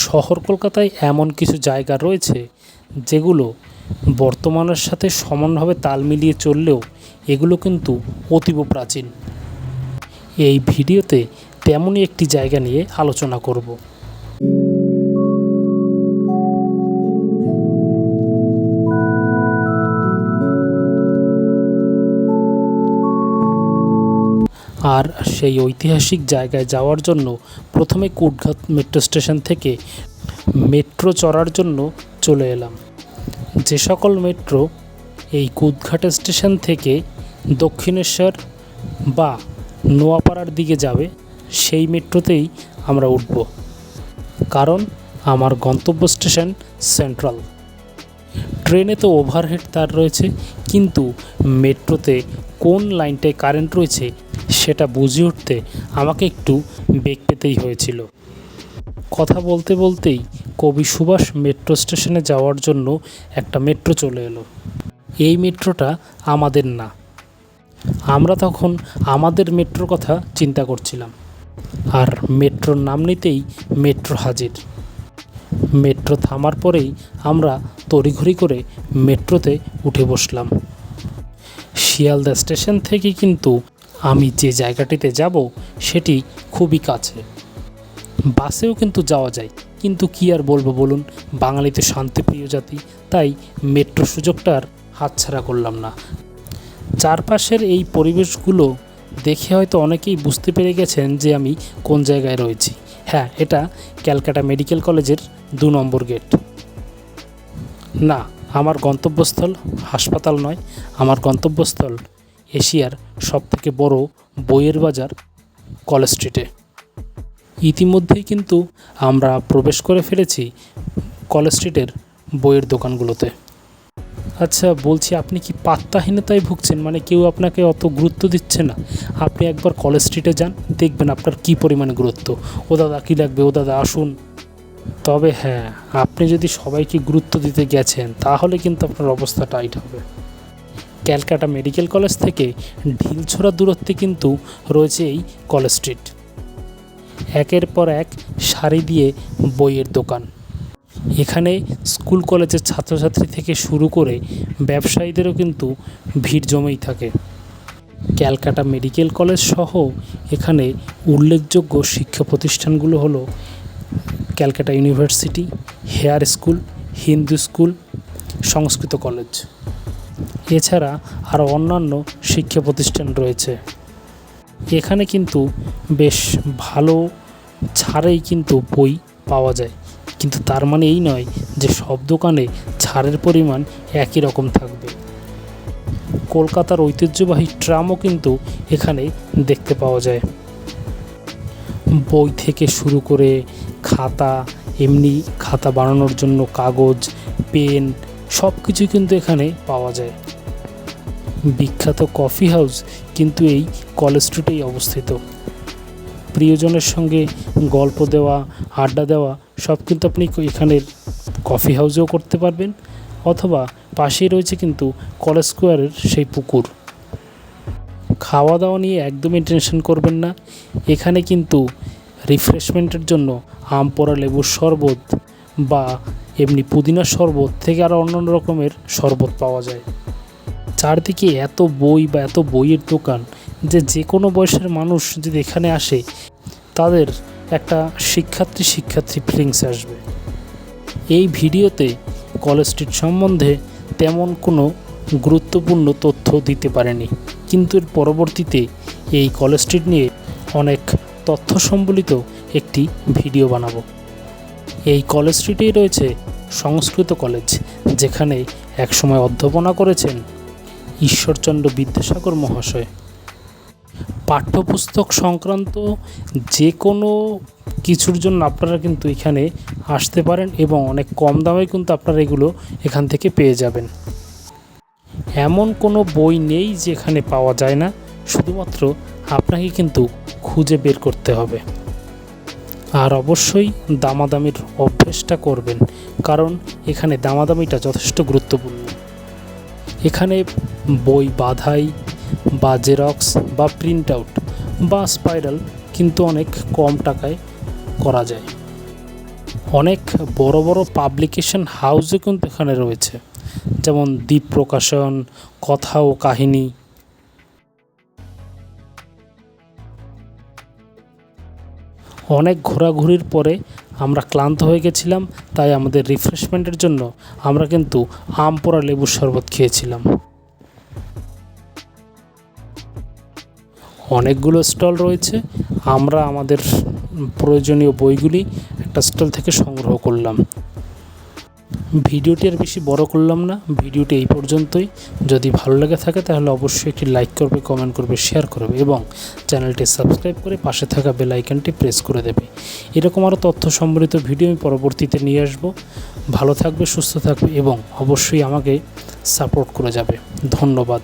শহর কলকাতায় এমন কিছু জায়গা রয়েছে যেগুলো বর্তমানের সাথে সমানভাবে তাল মিলিয়ে চললেও এগুলো কিন্তু অতীব প্রাচীন। এই ভিডিওতে তেমনই একটি জায়গা নিয়ে আলোচনা করব। আর সেই ঐতিহাসিক জায়গায় যাওয়ার জন্য প্রথমে কুটঘাট মেট্রো স্টেশন থেকে মেট্রো চড়ার জন্য চলে এলাম। যে সকল মেট্রো এই কুদঘাট স্টেশন থেকে দক্ষিণেশ্বর বা নোয়াপাড়ার দিকে যাবে, সেই মেট্রোতেই আমরা উঠব। কারণ আমার গন্তব্য স্টেশন সেন্ট্রাল ট্রেনে তো ওভারহেড তার রয়েছে, কিন্তু মেট্রোতে কোন লাইনটায় কারেন্ট রয়েছে সেটা বুঝে উঠতে আমাকে একটু বেগ পেতেই হয়েছিল। কথা বলতে বলতেই কবি সুভাষ মেট্রো স্টেশনে যাওয়ার জন্য একটা মেট্রো চলে এলো। এই মেট্রোটা আমাদের না। আমরা তখন আমাদের মেট্রোর কথা চিন্তা করছিলাম। আর মেট্রোর নাম নিতেই মেট্রো হাজির। মেট্রো থামার পরেই আমরা তড়িঘড়ি করে মেট্রোতে উঠে বসলাম। শিয়ালদা স্টেশন থেকে কিন্তু আমি যে জায়গাটিতে যাব, সেটি খুবই কাছে। বাসেও কিন্তু যাওয়া যায়, কিন্তু কি আর বলব বলুন বাঙালি তো শান্তিপ্রিয় জাতি, তাই মেট্রো সুযোগটা আর হাতছাড়া করলাম না। চারপাশের এই পরিবেশগুলো দেখে হয়তো অনেকেই বুঝতে পেরে গেছেন যে আমি কোন জায়গায় রয়েছি। হ্যাঁ এটা ক্যালকাটা মেডিকেল কলেজের দু নম্বর গেট। না, আমার গন্তব্যস্থল হাসপাতাল নয়, আমার গন্তব্যস্থল এশিয়ার সবথেকে বড় বইয়ের বাজার কলেজ স্ট্রিটে। ইতিমধ্যেই কিন্তু আমরা প্রবেশ করে ফেলেছি কলেজ স্ট্রিটের বইয়ের দোকানগুলোতে। আচ্ছা বলছি আপনি কি পাত্তাহীনতায় ভুগছেন? মানে কেউ আপনাকে অত গুরুত্ব দিচ্ছে না। আপনি একবার কলেজ স্ট্রিটে যান, দেখবেন আপনার কি পরিমাণে গুরুত্ব। ও দাদা কী লাগবে? ও দাদা আসুন। তবে হ্যাঁ আপনি যদি সবাইকে গুরুত্ব দিতে গেছেন, তাহলে কিন্তু আপনার অবস্থা টাইট হবে। ক্যালকাটা মেডিকেল কলেজ থেকে ঢিলছোড়া দূরত্বে কিন্তু রয়েছে এই কলেজ স্ট্রিট। একের পর এক সারি দিয়ে বইয়ের দোকান। এখানে স্কুল কলেজের ছাত্রছাত্রী থেকে শুরু করে ব্যবসায়ীদেরও কিন্তু ভিড় জমেই থাকে। ক্যালকাটা মেডিকেল কলেজ সহ এখানে উল্লেখযোগ্য শিক্ষা প্রতিষ্ঠানগুলো হলো Calcutta university, Hare school, Hindu school, Sanskrit college. এছাড়া আরও অন্যান্য শিক্ষা প্রতিষ্ঠান রয়েছে। এখানে কিন্তু বেশ ভালো ছাড়েই কিন্তু বই পাওয়া যায়। কিন্তু তার মানে এই নয় যে সব দোকানে ছাড়ের পরিমাণ একই রকম থাকবে। কলকাতার ঐতিহ্যবাহী ট্রামও কিন্তু এখানে দেখতে পাওয়া যায়। বই থেকে শুরু করে খাতা, এমনি খাতা বানানোর জন্য কাগজ, পেন সব কিছু কিন্তু এখানে পাওয়া যায়। বিখ্যাত কফি হাউস কিন্তু এই কলেজ স্ট্রিটেই অবস্থিত। প্রিয়জনের সঙ্গে গল্প দেওয়া, আড্ডা দেওয়া সব কিন্তু আপনি এখানের কফি হাউসেও করতে পারবেন, অথবা পাশেই রয়েছে কিন্তু কলেজ স্কোয়ারের সেই পুকুর। খাওয়া দাওয়া নিয়ে একদমই টেনশন করবেন না। এখানে কিন্তু রিফ্রেশমেন্টের জন্য আম পোড়া লেবুর শরবত বা এমনি পুদিনার শরবত থেকে আরও অন্যান্য রকমের শরবত পাওয়া যায়। চারদিকে এত বই বা এত বইয়ের দোকান যে যে কোনো বয়সের মানুষ যদি এখানে আসে, তাদের একটা শিক্ষার্থী শিক্ষার্থী ফিলিংস আসবে। এই ভিডিওতে কলেজ স্ট্রিট সম্বন্ধে তেমন কোনো গুরুত্বপূর্ণ তথ্য দিতে পারেনি। কিন্তু এর পরবর্তীতে এই কলেজ স্ট্রিট নিয়ে অনেক তথ্য সম্বলিত একটি ভিডিও বানাবো। এই কলেজ স্ট্রিটেই রয়েছে সংস্কৃত কলেজ, যেখানে একসময় অধ্যাপনা করেছেন ঈশ্বরচন্দ্র বিদ্যাসাগর মহাশয়। পাঠ্যপুস্তক সংক্রান্ত যে কোনো কিছুর জন্য আপনারা কিন্তু এখানে আসতে পারেন এবং অনেক কম দামে কিন্তু আপনারা এগুলো এখান থেকে পেয়ে যাবেন। এমন কোনো বই নেই যেখানে পাওয়া যায় না, শুধুমাত্র আপনাকে কিন্তু খুঁজে বের করতে হবে। আর অবশ্যই দামাদামির অভ্যেসটা করবেন, কারণ এখানে দামাদামিটা যথেষ্ট গুরুত্বপূর্ণ। এখানে বই বাধাই বা জেরক্স বা প্রিন্ট আউট বা স্পাইরাল কিন্তু অনেক কম টাকায় করা যায়। অনেক বড় বড় পাবলিকেশন হাউসও কিন্তু এখানে রয়েছে, যেমন দ্বীপ প্রকাশন, কথা ও কাহিনী। অনেক ঘোরাঘুরির পরে আমরা ক্লান্ত হয়ে গেছিলাম, তাই আমাদের রিফ্রেশমেন্টের জন্য আমরা কিন্তু আম পোড়া লেবুর শরবত খেয়েছিলাম। অনেকগুলো স্টল রয়েছে। আমরা আমাদের প্রয়োজনীয় বইগুলি একটা স্টল থেকে সংগ্রহ করলাম। ভিডিওটি আর বেশি বড় করলাম না, ভিডিওটি এই পর্যন্তই। যদি ভালো লেগে থাকে তাহলে অবশ্যই একটি লাইক করবে, কমেন্ট করবে, শেয়ার করবে এবং চ্যানেলটি সাবস্ক্রাইব করে পাশে থাকা বেল আইকনটি প্রেস করে দেবে। এরকম আরও তথ্য সম্বলিত ভিডিও আমি পরবর্তীতে নিয়ে আসব। ভালো থাকবে, সুস্থ থাকবে এবং অবশ্যই আমাকে সাপোর্ট করে যাবে। ধন্যবাদ।